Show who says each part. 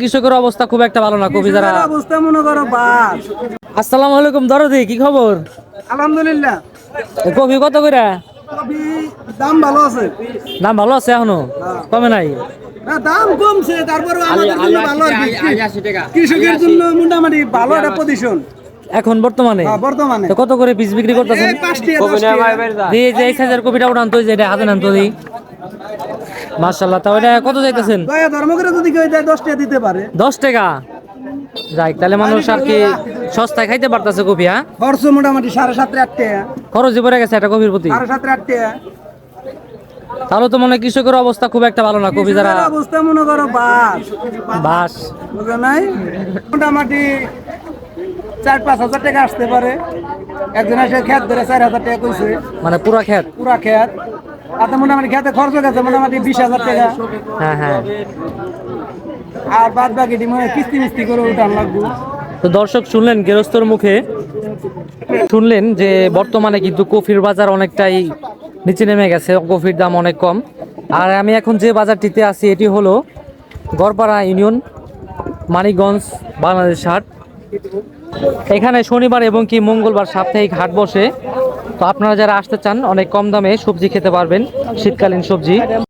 Speaker 1: কৃষকের অবস্থা খুব একটা ভালো না কবি যারা
Speaker 2: অবস্থা মনে করো বাস
Speaker 1: আসসালামু আলাইকুম দরদি কি খবর?
Speaker 2: আলহামদুলিল্লাহ।
Speaker 1: কবি কত করে
Speaker 2: কবি দাম ভালো আছে।
Speaker 1: দাম ভালো আছে এখনও? কমে নাই?
Speaker 2: না দাম কমছে তারপরে আমাদের জন্য ভালো আর কৃষকের জন্য মোটামুটি ভালো একটা পজিশন
Speaker 1: এখন বর্তমানে?
Speaker 2: বর্তমানে।
Speaker 1: কত করে পিস বিক্রি করতেছেন?
Speaker 2: এই
Speaker 1: যে। এই সাইজের কপিটা উঠান তো যে এটা হাতে নেন তো দিই মার্শাল্লাহ তা ওইটা কত যাইতেছেন
Speaker 2: দয়া ধর্ম করে যদি কেউ দেয় দশটা দিতে পারে।
Speaker 1: দশ টাকা? যাই তাহলে মানুষ আর কি সস্তায় খাইতে পারতেছে কপি হ্যাঁ?
Speaker 2: খরচ মোটামুটি সাড়ে সাতটা টাকা।
Speaker 1: খরচে পড়ে গেছে একটা কপির প্রতি।
Speaker 2: সাড়ে সাতটা আট টাকা।
Speaker 1: তাহলে তো মনে হয় কৃষকের অবস্থা খুব একটা ভালো না কপি যারা
Speaker 2: অবস্থা মনে করো বাস।
Speaker 1: বাস।
Speaker 2: বুঝো নাই? মোটামুটি চার পাঁচ হাজার টাকা আসতে পারে। একজন এসে খেত ধরে চার হাজার টাকা কইছে।
Speaker 1: মানে পুরা খেত?
Speaker 2: পুরা খেত। তাতে মোটামুটি খেতে খরচ গেছে মোটামুটি বিশ হাজার টাকা।
Speaker 1: হ্যাঁ হ্যাঁ।
Speaker 2: আর বাদ বাকি মানে কিস্তি মিস্তি করে উঠান লাগবে।
Speaker 1: তো দর্শক শুনলেন গৃহস্থর মুখে? শুনলেন যে বর্তমানে কিন্তু কফির বাজার অনেকটাই নিচে নেমে গেছে কফির দাম অনেক কম। আর আমি এখন যে বাজারটিতে আছি এটি হলো গড়পাড়া ইউনিয়ন মানিকগঞ্জ বাংলাদেশ হাট। এখানে শনিবার এবং কি মঙ্গলবার সাপ্তাহিক হাট বসে। তো আপনারা যারা আসতে চান অনেক কম দামে সবজি খেতে পারবেন শীতকালীন সবজি।